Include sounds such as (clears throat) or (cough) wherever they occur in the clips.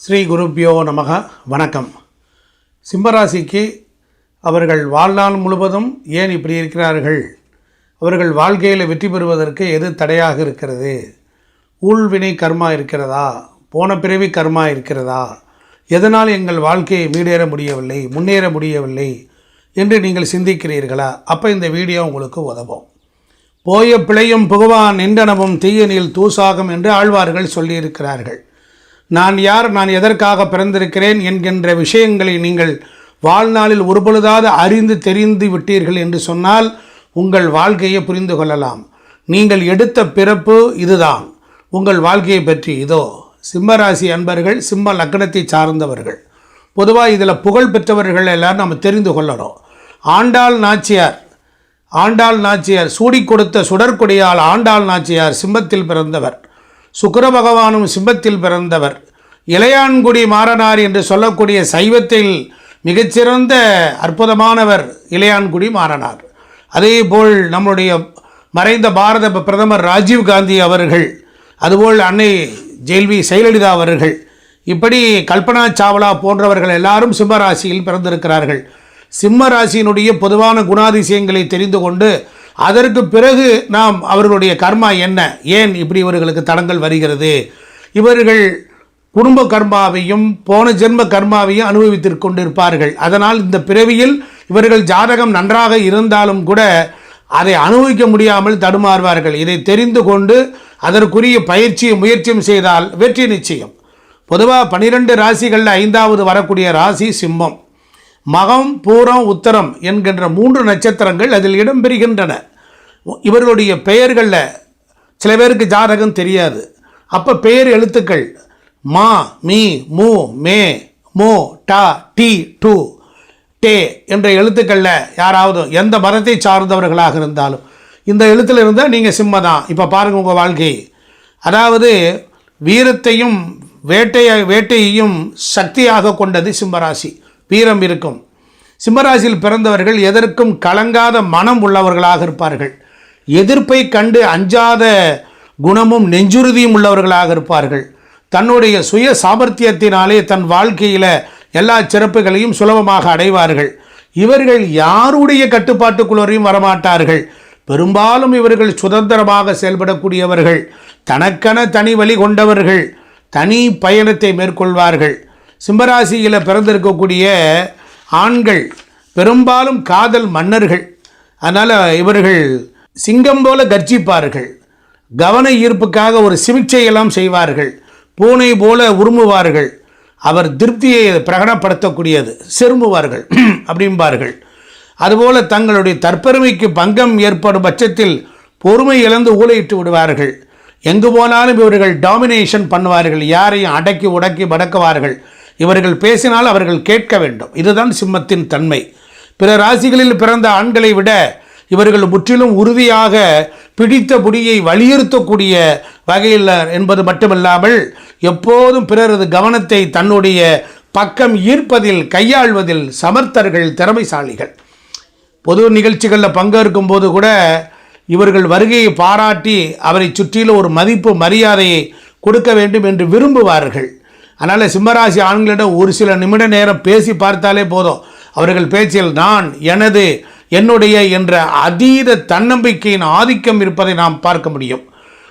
ஸ்ரீ குருப்பியோ நமக. வணக்கம். சிம்மராசிக்கு அவர்கள் வாழ்நாள் முழுவதும் ஏன் இப்படி இருக்கிறார்கள்? அவர்கள் வாழ்க்கையில் வெற்றி பெறுவதற்கு எது தடையாக இருக்கிறது? ஊழ்வினை கர்மா இருக்கிறதா? போன பிறவி கர்மா இருக்கிறதா? எதனால் எங்கள் வாழ்க்கையை மீடேற முடியவில்லை முன்னேற முடியவில்லை என்று நீங்கள் சிந்திக்கிறீர்களா? அப்போ இந்த வீடியோ உங்களுக்கு உதவும். போய பிழையும் புகுவான் நின்றனவும் தீயனில் தூசாகும் என்று ஆழ்வார்கள் சொல்லியிருக்கிறார்கள். நான் யார் நான் எதற்காக பிறந்திருக்கிறேன் என்கின்ற விஷயங்களை நீங்கள் வாழ்நாளில் ஒருபொழுதாவது அறிந்து தெரிந்து விட்டீர்கள் என்று சொன்னால் உங்கள் வாழ்க்கையை புரிந்து கொள்ளலாம். நீங்கள் எடுத்த பிறப்பு இதுதான். உங்கள் வாழ்க்கையை பற்றி இதோ சிம்மராசி அன்பர்கள் சிம்ம லக்னத்தை சார்ந்தவர்கள். பொதுவாக இதில் புகழ் பெற்றவர்கள் எல்லாம் நம்ம தெரிந்து கொள்ளணும். ஆண்டாள் நாச்சியார் ஆண்டாள் நாச்சியார் சூடி கொடுத்த சுடற்கொடியால் ஆண்டாள் நாச்சியார் சிம்மத்தில் பிறந்தவர். சுக்கர பகவானும் சிம்மத்தில் பிறந்தவர். இளையான்குடி மாறனார் என்று சொல்லக்கூடிய சைவத்தில் மிகச்சிறந்த அற்புதமானவர் இளையான்குடி மாறனார். அதேபோல் நம்முடைய மறைந்த பாரத பிரதமர் ராஜீவ் காந்தி அவர்கள் அதுபோல் அன்னை ஜெயல்வி செயலலிதா அவர்கள் இப்படி கல்பனா சாவ்லா போன்றவர்கள் எல்லாரும் சிம்ம ராசியில் பிறந்திருக்கிறார்கள். சிம்ம ராசியினுடைய பொதுவான குணாதிசயங்களை தெரிந்து கொண்டு அதற்கு பிறகு நாம் அவர்களுடைய கர்மா என்ன? ஏன் இப்படி இவர்களுக்கு தடங்கள் வருகிறது? இவர்கள் குடும்ப கர்மாவையும் போன ஜென்ம கர்மாவையும் அனுபவித்துக் கொண்டிருப்பார்கள். அதனால் இந்த பிறவியில் இவர்கள் ஜாதகம் நன்றாக இருந்தாலும் கூட அதை அனுபவிக்க முடியாமல் தடுமாறுவார்கள். இதை தெரிந்து கொண்டு அதற்குரிய பயிற்சியும் முயற்சியும் செய்தால் வெற்றி நிச்சயம். பொதுவாக பனிரெண்டு ராசிகளில் ஐந்தாவது வரக்கூடிய ராசி சிம்மம். மகம் பூரம் உத்தரம் என்கின்ற மூன்று நட்சத்திரங்கள் அதில் இடம்பெறுகின்றன இவர்களுடைய பெயர்களில் சில பேருக்கு ஜாதகம் தெரியாது. அப்போ பெயர் எழுத்துக்கள் மா மீ மூ மே மோ டா டி டு டே என்ற எழுத்துக்களில் யாராவது எந்த மதத்தை சார்ந்தவர்களாக இருந்தாலும் இந்த எழுத்தில் இருந்தால் நீங்கள் சிம்ம தான் இப்போ பாருங்கள் உங்கள் வாழ்க்கை. அதாவது வீரத்தையும் வேட்டையை வேட்டையையும் சக்தியாக கொண்டது சிம்மராசி. வீரம் இருக்கும். சிம்மராசியில் பிறந்தவர்கள் எதற்கும் கலங்காத மனம் உள்ளவர்களாக இருப்பார்கள். எதிர்ப்பை கண்டு அஞ்சாத குணமும் நெஞ்சுறுதியும் உள்ளவர்களாக இருப்பார்கள். தன்னுடைய சுய சாமர்த்தியத்தினாலே தன் வாழ்க்கையில் எல்லா சிறப்புகளையும் சுலபமாக அடைவார்கள். இவர்கள் யாருடைய கட்டுப்பாட்டுக்குள்ளரையும் வரமாட்டார்கள். பெரும்பாலும் இவர்கள் சுதந்திரமாக செயல்படக்கூடியவர்கள் தனக்கென தனி வழி கொண்டவர்கள் தனி பயணத்தை மேற்கொள்வார்கள். சிம்மராசியில் பிறந்திருக்கக்கூடிய ஆண்கள் பெரும்பாலும் காதல் மன்னர்கள். அதனால் இவர்கள் சிங்கம் போல கர்ஜிப்பார்கள். கவன ஈர்ப்புக்காக ஒரு சிகிச்சையெல்லாம் செய்வார்கள். பூனை போல உருமுவார்கள். அவர் திருப்தியை பிரகடனப்படுத்தக்கூடியது. செரும்புவார்கள் (clears throat) அப்படிம்பார்கள். அதுபோல் தங்களுடைய தற்பெருமைக்கு பங்கம் ஏற்படும் பட்சத்தில் பொறுமை இழந்து ஊழையிட்டு விடுவார்கள். எங்கு போனாலும் இவர்கள் டாமினேஷன் பண்ணுவார்கள். யாரையும் அடக்கி உடக்கி மடக்குவார்கள். இவர்கள் பேசினால் அவர்கள் கேட்க வேண்டும். இதுதான் சிம்மத்தின் தன்மை. பிற ராசிகளில் பிறந்த ஆண்களை விட இவர்கள் முற்றிலும் உறுதியாக பிடித்த புடியை வலியுறுத்தக்கூடிய வகையில் என்பது மட்டுமல்லாமல் எப்போதும் பிறரது கவனத்தை தன்னுடைய பக்கம் ஈர்ப்பதில் கையாள்வதில் சமர்த்தர்கள் திறமைசாலிகள். பொது நிகழ்ச்சிகளில் பங்கேற்கும் போது கூட இவர்கள் வருகையை பாராட்டி அவரை சுற்றிலும் ஒரு மதிப்பு மரியாதையை கொடுக்க வேண்டும் என்று விரும்புவார்கள். அதனால் சிம்மராசி ஆண்களிடம் ஒரு சில நிமிட நேரம் பேசி பார்த்தாலே போதும். அவர்கள் பேச்சில் நான் எனது என்னுடைய என்ற அதீத தன்னம்பிக்கையின் ஆதிக்கம் இருப்பதை நாம் பார்க்க முடியும்.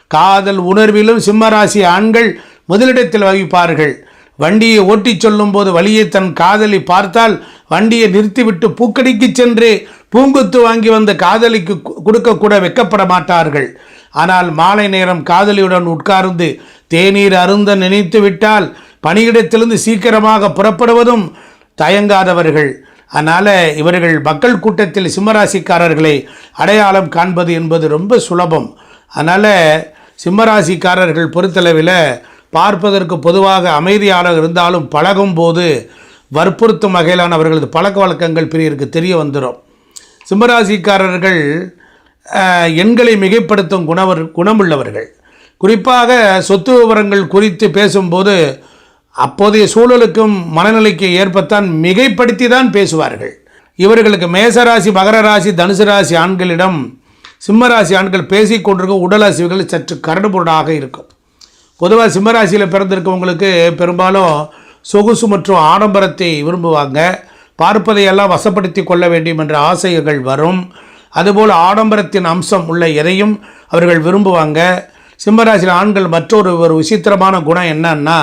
காதல் உணர்விலும் சிம்மராசி ஆண்கள் முதலிடத்தில் வகிப்பார்கள். வண்டியை ஓட்டிச் சொல்லும்போது வழியை தன் காதலி பார்த்தால் வண்டியை நிறுத்திவிட்டு பூக்கடிக்கு சென்று பூங்குத்து வாங்கி வந்த காதலிக்கு கு- கொடுக்கக்கூட வெக்கப்பட மாட்டார்கள். ஆனால் மாலை நேரம் காதலியுடன் உட்கார்ந்து தேநீர் அருந்த நினைத்து விட்டால் பணியிடத்திலிருந்து சீக்கிரமாக புறப்படுவதும் தயங்காதவர்கள். அதனால் இவர்கள் மக்கள் கூட்டத்தில் சிம்மராசிக்காரர்களை அடையாளம் காண்பது என்பது ரொம்ப சுலபம். அதனால் சிம்மராசிக்காரர்கள் பொறுத்தளவில் பார்ப்பதற்கு பொதுவாக அமைதியாக இருந்தாலும் பழகும் போது வற்புறுத்தும் வகையிலான அவர்களது பழக்க வழக்கங்கள் பிரியருக்கு தெரிய வந்துடும் சிம்மராசிக்காரர்கள் எண்களை மிகைப்படுத்தும் குணவர் குணமுள்ளவர்கள். குறிப்பாக சொத்து விவரங்கள் குறித்து பேசும்போது அப்போதைய சூழலுக்கும் மனநிலைக்கு ஏற்பத்தான் மிகைப்படுத்தி தான் பேசுவார்கள். இவர்களுக்கு மேசராசி மகர ராசி தனுசு ராசி ஆண்களிடம் சிம்மராசி ஆண்கள் பேசி கொண்டிருக்கும் உடல் அசைவுகள் சற்று கரடுபுரடாக இருக்கும். பொதுவாக சிம்மராசியில் பிறந்திருக்கவங்களுக்கு பெரும்பாலும் சொகுசு மற்றும் ஆடம்பரத்தை விரும்புவாங்க. பார்ப்பதையெல்லாம் வசப்படுத்தி கொள்ள வேண்டும் என்ற ஆசைகள் வரும். அதுபோல் ஆடம்பரத்தின் அம்சம் உள்ள எதையும் அவர்கள் விரும்புவாங்க. சிம்மராசியில் ஆண்கள் மற்றொரு ஒரு விசித்திரமான குணம் என்னன்னா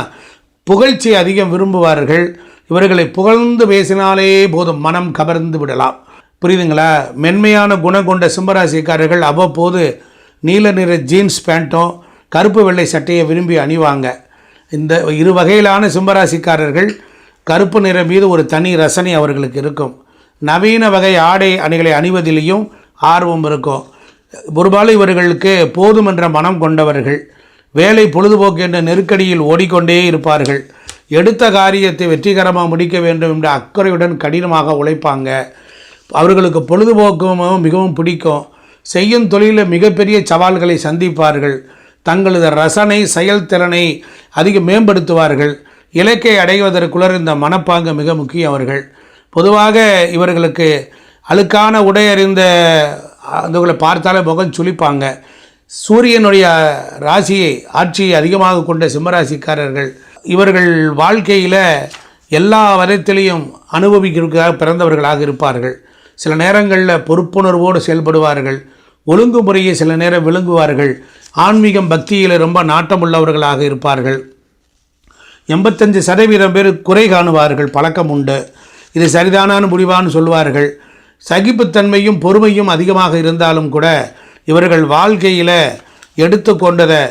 புகழ்ச்சியை அதிகம் விரும்புவார்கள். இவர்களை புகழ்ந்து பேசினாலே போதும் மனம் கவர்ந்து விடலாம். புரியுதுங்களா? மென்மையான குணம் கொண்ட சிம்மராசிக்காரர்கள் அவ்வப்போது நீல நிற ஜீன்ஸ் பேண்ட்டும் கருப்பு வெள்ளை சட்டையை விரும்பி அணிவாங்க. இந்த இரு வகையிலான சிம்மராசிக்காரர்கள் கருப்பு நிறம் மீது ஒரு தனி ரசனை அவர்களுக்கு இருக்கும். நவீன வகை ஆடை அணிகளை அணிவதிலேயும் ஆர்வம் இருக்கும். ஒருபாலும் இவர்களுக்கு போதுமென்ற மனம் கொண்டவர்கள். வேலை பொழுதுபோக்கு என்ற நெருக்கடியில் ஓடிக்கொண்டே இருப்பார்கள். எடுத்த காரியத்தை வெற்றிகரமாக முடிக்க வேண்டும் என்ற அக்கறையுடன் கடினமாக உழைப்பாங்க. அவர்களுக்கு பொழுதுபோக்கும் மிகவும் பிடிக்கும். செய்யும் தொழிலில் மிகப்பெரிய சவால்களை சந்திப்பார்கள். தங்களது ரசனை செயல்திறனை அதிக மேம்படுத்துவார்கள். இலக்கை அடைவதற்குள்ளர் இந்த மனப்பாங்கு மிக முக்கியம் அவர்கள். பொதுவாக இவர்களுக்கு அழுக்கான உடை அறிந்த அதுகளை பார்த்தாலே முகம் சுளிப்பாங்க. சூரியனுடைய ராசியை ஆட்சியை அதிகமாக கொண்ட சிம்மராசிக்காரர்கள் இவர்கள் வாழ்க்கையில் எல்லா விதத்திலையும் அனுபவிக்கிறதுக்காக பிறந்தவர்களாக இருப்பார்கள். சில நேரங்களில் பொறுப்புணர்வோடு செயல்படுவார்கள். ஒழுங்குமுறையை சில நேரம் விளங்குவார்கள் ஆன்மீகம் பக்தியில் ரொம்ப நாட்டமுள்ளவர்களாக இருப்பார்கள். எண்பத்தஞ்சு சதவீதம் பேர் குறை காணுவார்கள் பழக்கம் உண்டு. இது சரிதானான முடிவான்னு சொல்லுவார்கள் சகிப்புத்தன்மையும் பொறுமையும் அதிகமாக இருந்தாலும் கூட இவர்கள் வாழ்க்கையில் எடுத்துக்கொண்டதை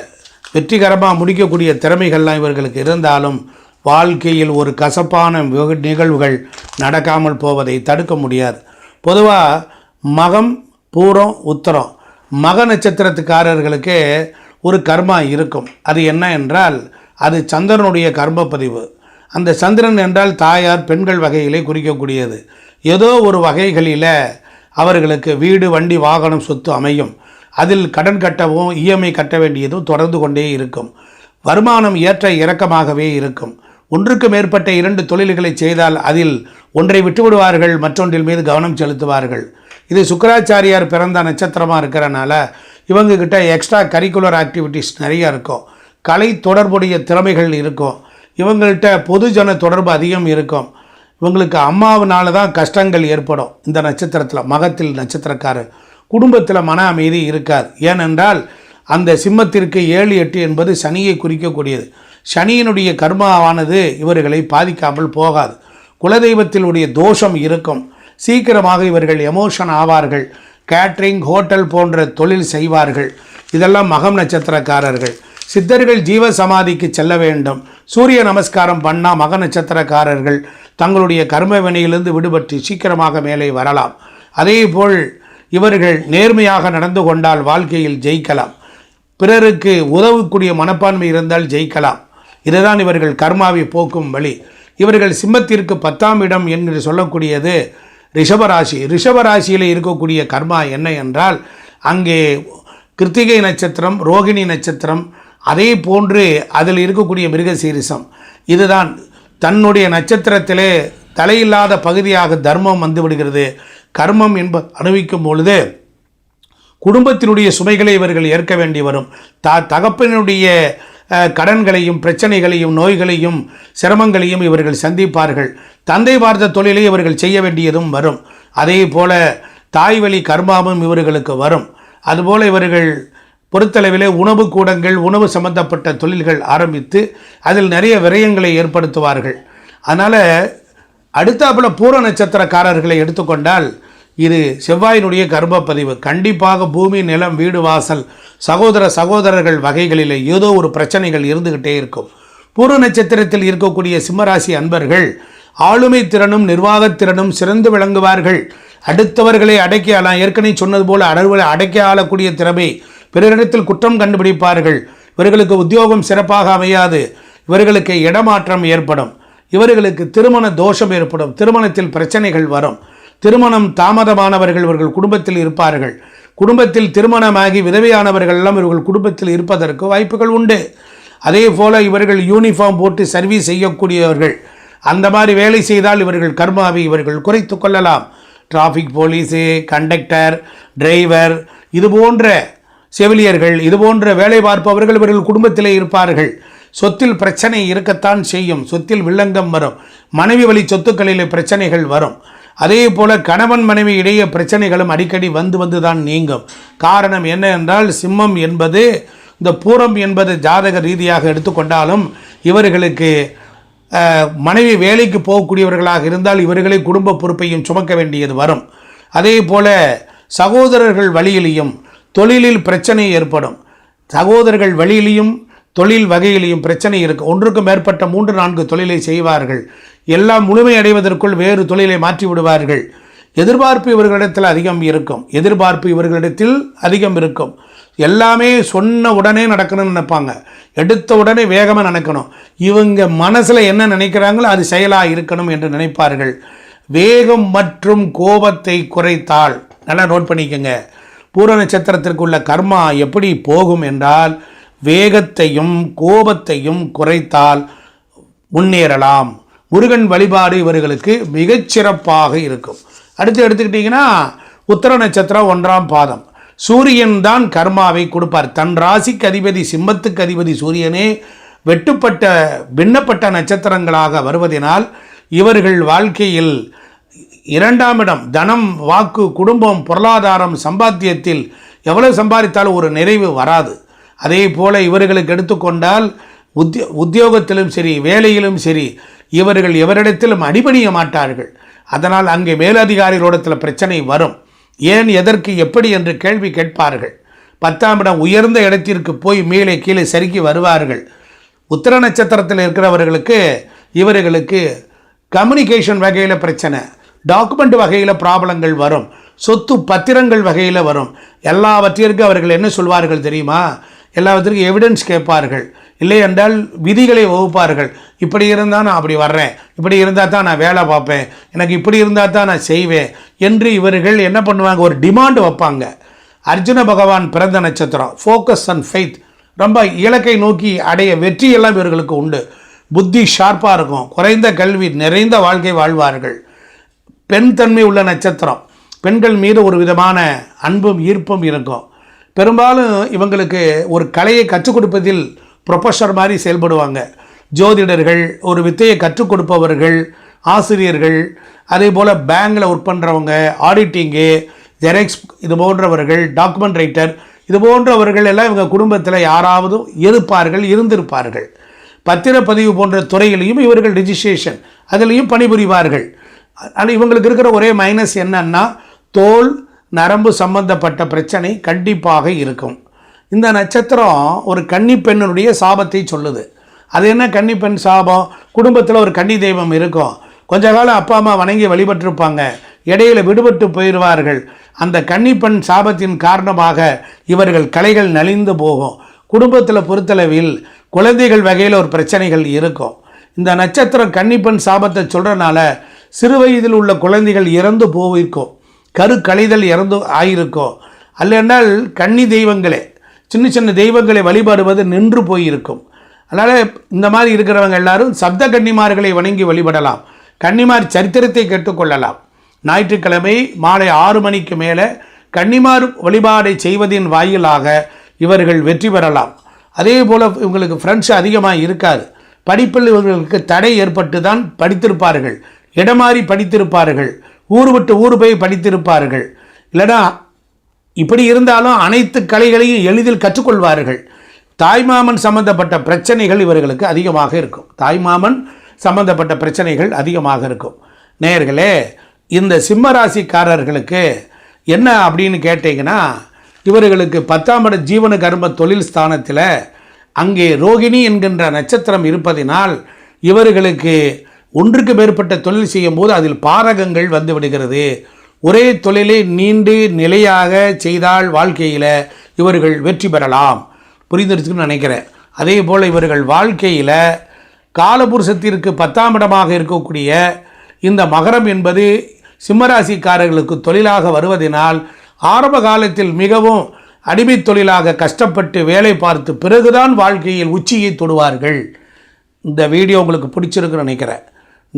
வெற்றிகரமாக முடிக்கக்கூடிய திறமைகள்லாம் இவர்களுக்கு இருந்தாலும் வாழ்க்கையில் ஒரு கசப்பான நிகழ்வுகள் நடக்காமல் போவதை தடுக்க முடியாது. பொதுவாக மகம் பூரம் உத்தரம் மக நட்சத்திரத்துக்காரர்களுக்கு ஒரு கர்மா இருக்கும். அது என்ன என்றால் அது சந்திரனுடைய கர்ம பதிவு அந்த சந்திரன் என்றால் தாயார் பெண்கள் வகையிலே குறிக்கக்கூடியது. ஏதோ ஒரு வகைகளில் அவர்களுக்கு வீடு வண்டி வாகனம் சொத்து அமையும். அதில் கடன் கட்டவும் இஎம்ஐ கட்ட வேண்டியதும் தொடர்ந்து கொண்டே இருக்கும். வருமானம் ஏற்ற இறக்கமாகவே இருக்கும். ஒன்றுக்கு மேற்பட்ட இரண்டு தொழில்களை செய்தால் அதில் ஒன்றை விட்டுவிடுவார்கள் மற்றொன்றில் மீது கவனம் செலுத்துவார்கள். இது சுக்கராச்சாரியார் பிறந்த நட்சத்திரமாக இருக்கிறனால இவங்க கிட்ட எக்ஸ்ட்ரா கரிக்குலர் ஆக்டிவிட்டிஸ் நிறைய இருக்கும். கலை தொடர்புடைய திறமைகள் இருக்கும். இவங்கள்ட்ட பொதுஜன தொடர்பு அதிகம் இருக்கும். இவங்களுக்கு அம்மாவினால தான் கஷ்டங்கள் ஏற்படும். இந்த நட்சத்திரத்தில் மகத்தில் நட்சத்திரக்காரர். குடும்பத்தில் மன அமைதி இருக்காது. ஏனென்றால் அந்த சிம்மத்திற்கு ஏழு எட்டு என்பது சனியை குறிக்கக்கூடியது. சனியினுடைய கர்மாவானது இவர்களை பாதிக்காமல் போகாது. குலதெய்வத்தினுடைய தோஷம் இருக்கும். சீக்கிரமாக இவர்கள் எமோஷன் ஆவார்கள். கேட்ரிங் ஹோட்டல் போன்ற தொழில் செய்வார்கள். இதெல்லாம் மகம் நட்சத்திரக்காரர்கள். சித்தர்கள் ஜீவ சமாதிக்கு செல்ல வேண்டும். சூரிய நமஸ்காரம் பண்ணால் மக நட்சத்திரக்காரர்கள் தங்களுடைய கர்ம வினையிலிருந்து விடுபட்டு சீக்கிரமாக மேலே வரலாம். அதேபோல் இவர்கள் நேர்மையாக நடந்து கொண்டால் வாழ்க்கையில் ஜெயிக்கலாம். பிறருக்கு உதவக்கூடிய மனப்பான்மை இருந்தால் ஜெயிக்கலாம். இதுதான் இவர்கள் கர்மாவை போக்கும் வழி. இவர்கள் சிம்மத்திற்கு பத்தாம் இடம் என்று சொல்லக்கூடியது ரிஷபராசி. ரிஷபராசியில் இருக்கக்கூடிய கர்மா என்ன என்றால் அங்கே கிருத்திகை நட்சத்திரம் ரோகிணி நட்சத்திரம் அதே போன்று அதில் இருக்கக்கூடிய மிருகசீரிசம். இதுதான் தன்னுடைய நட்சத்திரத்திலே தலையில்லாத பகுதியாக தர்மம் வந்து விடுகிறது. கர்மம் என்ப அனுபவிக்கும் பொழுது குடும்பத்தினுடைய சுமைகளை இவர்கள் ஏற்க வேண்டி வரும். த தகப்பனுடைய கடன்களையும் பிரச்சனைகளையும் நோய்களையும் சிரமங்களையும் இவர்கள் சந்திப்பார்கள். தந்தை பார்த்த தொழிலை இவர்கள் செய்ய வேண்டியதும் வரும். அதே போல தாய் வழி கர்மாவும் இவர்களுக்கு வரும். அதுபோல இவர்கள் பொறுத்தளவிலே உணவு கூடங்கள் உணவு சம்பந்தப்பட்ட தொழில்கள் ஆரம்பித்து அதில் நிறைய விரயங்களை ஏற்படுத்துவார்கள். அதனால் அடுத்தாப்புல பூர நட்சத்திரக்காரர்களை எடுத்துக்கொண்டால் இது செவ்வாயினுடைய கர்ப்பப்பதிவு. கண்டிப்பாக பூமி நிலம் வீடு வாசல் சகோதர சகோதரர்கள் வகைகளில் ஏதோ ஒரு பிரச்சனைகள் இருந்துக்கிட்டே இருக்கும். பூர்வ நட்சத்திரத்தில் இருக்கக்கூடிய சிம்மராசி அன்பர்கள் ஆளுமை திறனும் நிர்வாகத் திறனும் சிறந்து விளங்குவார்கள். அடுத்தவர்களை அடக்கி ஆளாம் ஏற்கனவே சொன்னது போல அடர்வுகளை அடக்கி ஆளக்கூடிய திறமை பிறரிடத்தில் குற்றம் கண்டுபிடிப்பார்கள். இவர்களுக்கு உத்தியோகம் சிறப்பாக அமையாது. இவர்களுக்கு இடமாற்றம் ஏற்படும். இவர்களுக்கு திருமண தோஷம் ஏற்படும். திருமணத்தில் பிரச்சனைகள் வரும். திருமணம் தாமதமானவர்கள் இவர்கள் குடும்பத்தில் இருப்பார்கள். குடும்பத்தில் திருமணமாகி விதவையானவர்கள் எல்லாம் இவர்கள் குடும்பத்தில் இருப்பதற்கு வாய்ப்புகள் உண்டு. அதே போல இவர்கள் யூனிஃபார்ம் போட்டு சர்வீஸ் செய்யக்கூடியவர்கள். அந்த மாதிரி வேலை செய்தால் இவர்கள் கர்மாவை இவர்கள் குறைத்து கொள்ளலாம். டிராஃபிக் போலீஸு கண்டக்டர் டிரைவர் இது போன்ற செவிலியர்கள் இது போன்ற வேலை பார்ப்பவர்கள் இவர்கள் குடும்பத்திலே இருப்பார்கள். சொத்தில் பிரச்சனை இருக்கத்தான் செய்யும். சொத்தில் வில்லங்கம் வரும். மனைவி வழி சொத்துக்களிலே பிரச்சனைகள் வரும். அதே போல கணவன் மனைவி இடையே பிரச்சனைகளும் அடிக்கடி வந்து வந்து தான் நீங்கும். காரணம் என்ன என்றால் சிம்மம் என்பது இந்த பூரம் என்பது ஜாதக ரீதியாக எடுத்துக்கொண்டாலும் இவர்களுக்கு மனைவி வேலைக்கு போகக்கூடியவர்களாக இருந்தால் இவர்களை குடும்ப பொறுப்பையும் சுமக்க வேண்டியது வரும். அதே போல சகோதரர்கள் வழியிலையும் தொழிலில் பிரச்சனை ஏற்படும். சகோதரர்கள் வழியிலையும் தொழில் வகையிலையும் பிரச்சனை இருக்கு. ஒன்றுக்கும் மேற்பட்ட மூன்று நான்கு தொழிலை செய்வார்கள். எல்லாம் முழுமை அடைவதற்குள் வேறு தொழிலை மாற்றி விடுவார்கள். எதிர்பார்ப்பு இவர்களிடத்தில் அதிகம் இருக்கும். எதிர்பார்ப்பு இவர்களிடத்தில் அதிகம் இருக்கும். எல்லாமே சொன்ன உடனே நடக்கணும்னு நினைப்பாங்க. எடுத்த உடனே வேகமாக நடக்கணும். இவங்க மனசில் என்ன நினைக்கிறாங்களோ அது செயலாக இருக்கணும் என்று நினைப்பார்கள். வேகம் மற்றும் கோபத்தை குறைத்தால் நல்லா நோட் பண்ணிக்கோங்க. பூர நட்சத்திரத்திற்குள்ள கர்மா எப்படி போகும் என்றால் வேகத்தையும் கோபத்தையும் குறைத்தால் முன்னேறலாம். முருகன் வழிபாடு இவர்களுக்கு மிகச்சிறப்பாக இருக்கும். அடுத்து எடுத்துக்கிட்டிங்கன்னா உத்தர நட்சத்திரம் ஒன்றாம் பாதம். சூரியன் தான் கர்மாவை கொடுப்பார். தன் ராசிக்கு அதிபதி சிம்மத்துக்கு அதிபதி சூரியனே வெட்டுப்பட்ட பின்னப்பட்ட நட்சத்திரங்களாக வருவதனால் இவர்கள் வாழ்க்கையில் இரண்டாம் இடம் தனம் வாக்கு குடும்பம் பொருளாதாரம் சம்பாத்தியத்தில் எவ்வளவு சம்பாதித்தாலும் ஒரு நிறைவு வராது. அதே போல இவர்களுக்கு எடுத்துக்கொண்டால் உத்தியோ உத்தியோகத்திலும் சரி வேலையிலும் சரி இவர்கள் எவரிடத்திலும் அடிபணிய மாட்டார்கள். அதனால் அங்கே மேலதிகாரிகளிடத்தில் பிரச்சனை வரும். ஏன் எதற்கு எப்படி என்று கேள்வி கேட்பார்கள். பத்தாம் இடம் உயர்ந்த இடத்திற்கு போய் மேலே கீழே சறுக்கி வருவார்கள். உத்தர நட்சத்திரத்தில் இருக்கிறவர்களுக்கு இவர்களுக்கு கம்யூனிகேஷன் வகையில் பிரச்சனை. டாக்குமெண்ட் வகையில் ப்ராப்ளங்கள் வரும். சொத்து பத்திரங்கள் வகையில் வரும். எல்லாவற்றிற்கு அவர்கள் என்ன சொல்வார்கள் தெரியுமா? எல்லாவற்றிற்கும் எவிடன்ஸ் கேட்பார்கள். இல்லை என்றால் விதிகளை வகுப்பார்கள். இப்படி இருந்தால் நான் அப்படி வர்றேன். இப்படி இருந்தால் தான் நான் வேலை பார்ப்பேன். எனக்கு இப்படி இருந்தால் தான் நான் செய்வேன் என்று இவர்கள் என்ன பண்ணுவாங்க? ஒரு டிமாண்ட் வைப்பாங்க. அர்ஜுன பகவான் பிறந்த நட்சத்திரம் ஃபோக்கஸ் அண்ட் ஃபெய்த் ரொம்ப இலக்கை நோக்கி அடைய வெற்றி எல்லாம் இவர்களுக்கு உண்டு. புத்தி ஷார்ப்பாக இருக்கும். குறைந்த கல்வி நிறைந்த வாழ்க்கை வாழ்வார்கள். பெண் தன்மை உள்ள நட்சத்திரம். பெண்கள் மீது ஒரு விதமான அன்பும் ஈர்ப்பும் இருக்கும். பெரும்பாலும் இவங்களுக்கு ஒரு கலையை கற்றுக் கொடுப்பதில் ப்ரொஃபஸர் மாதிரி செயல்படுவாங்க. ஜோதிடர்கள் ஒரு வித்தையை கற்றுக் கொடுப்பவர்கள் ஆசிரியர்கள் அதே போல் பேங்கில் ஒர்க் பண்ணுறவங்க ஆடிட்டிங்கு ஜெராக்ஸ் இது போன்றவர்கள் டாக்குமெண்ட் ரைட்டர் இது போன்றவர்கள் எல்லாம் இவங்க குடும்பத்தில் யாராவது இருப்பார்கள் இருந்திருப்பார்கள். பத்திரப்பதிவு போன்ற துறையிலையும் இவர்கள் ரிஜிஸ்ட்ரேஷன் அதிலையும் பணிபுரிவார்கள். ஆனால் இவங்களுக்கு இருக்கிற ஒரே மைனஸ் என்னன்னா தோல் நரம்பு சம்பந்தப்பட்ட பிரச்சனை கண்டிப்பாக இருக்கும். இந்த நட்சத்திரம் ஒரு கன்னி பெண்ணுடைய சாபத்தை சொல்லுது. அது என்ன கன்னி பெண் சாபம்? குடும்பத்தில் ஒரு கன்னி தெய்வம் இருக்கும். கொஞ்ச காலம் அப்பா அம்மா வணங்கி வழிபட்டிருப்பாங்க. இடையில விடுபட்டு போயிடுவார்கள். அந்த கன்னிப்பெண் சாபத்தின் காரணமாக இவர்கள் கலைகள் நலிந்து போகும். குடும்பத்தில் பொறுத்தளவில் குழந்தைகள் வகையில் ஒரு பிரச்சனைகள் இருக்கும். இந்த நட்சத்திரம் கன்னிப்பெண் சாபத்தை சொல்கிறனால சிறு வயதில் உள்ள குழந்தைகள் இறந்து போயிருக்கும். கரு கலைதல் இறந்து ஆகியிருக்கோ அல்லனால் கன்னி தெய்வங்களே சின்ன சின்ன தெய்வங்களை வழிபடுவது நின்று போயிருக்கும். அதனால் இந்த மாதிரி இருக்கிறவங்க எல்லாரும் சப்த கன்னிமார்களை வணங்கி வழிபடலாம். கன்னிமார் சரித்திரத்தை கேட்டுக்கொள்ளலாம் ஞாயிற்றுக்கிழமை மாலை ஆறு மணிக்கு மேலே கன்னிமார் வழிபாடை செய்வதின் வாயிலாக இவர்கள் வெற்றி பெறலாம். அதே போல் இவங்களுக்கு ஃப்ரெண்ட்ஸ் அதிகமாக இருக்காது. படிப்பில் இவர்களுக்கு தடை ஏற்பட்டு தான் படித்திருப்பார்கள். இடமாறி படித்திருப்பார்கள். ஊர் விட்டு ஊர் போய் படித்திருப்பார்கள். இல்லைனா இப்படி இருந்தாலும் அனைத்து கலைகளையும் எளிதில் கற்றுக்கொள்வார்கள். தாய்மாமன் சம்பந்தப்பட்ட பிரச்சனைகள் இவர்களுக்கு அதிகமாக இருக்கும். தாய்மாமன் சம்பந்தப்பட்ட பிரச்சனைகள் அதிகமாக இருக்கும். நேயர்களே இந்த சிம்ம ராசிக்காரர்களுக்கு என்ன அப்படின்னு கேட்டிங்கன்னா இவர்களுக்கு பத்தாம் இட ஜீவன கர்ம தொழில் ஸ்தானத்தில் அங்கே ரோகிணி என்கின்ற நட்சத்திரம் இருப்பதினால் இவர்களுக்கு ஒன்றுக்கு மேற்பட்ட தொழில் செய்யும் போது அதில் பாரகங்கள் வந்து விடுகிறது. ஒரே தொழிலை நீண்டு நிலையாக செய்தால் வாழ்க்கையில் இவர்கள் வெற்றி பெறலாம். புரிந்துருச்சுன்னு நினைக்கிறேன். அதே போல் இவர்கள் வாழ்க்கையில் காலபுருஷத்திற்கு பத்தாம் இடமாக இருக்கக்கூடிய இந்த மகரம் என்பது சிம்மராசிக்காரர்களுக்கு தொழிலாக வருவதனால் ஆரம்ப காலத்தில் மிகவும் அடிமை தொழிலாக கஷ்டப்பட்டு வேலை பார்த்து பிறகுதான் வாழ்க்கையில் உச்சியை தொடுவார்கள். இந்த வீடியோ உங்களுக்கு பிடிச்சிருக்குன்னு நினைக்கிறேன்.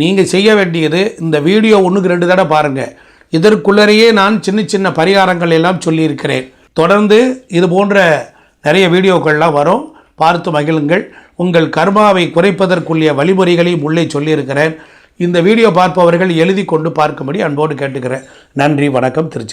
நீங்கள் செய்ய வேண்டியது இந்த வீடியோ ஒன்றுக்கு ரெண்டு தடவை பாருங்கள் இதற்குள்ளரையே நான் சின்ன சின்ன பரிகாரங்கள் எல்லாம் சொல்லியிருக்கிறேன். தொடர்ந்து இது போன்ற நிறைய வீடியோக்கள்லாம் வரும். பார்த்து மகிழுங்கள். உங்கள் கர்மாவை குறைப்பதற்குரிய வழிமுறைகளையும் உள்ளே சொல்லியிருக்கிறேன். இந்த வீடியோ பார்ப்பவர்கள் எழுதி கொண்டு பார்க்கும்படி அன்போடு கேட்டுக்கிறேன். நன்றி வணக்கம் திருச்சி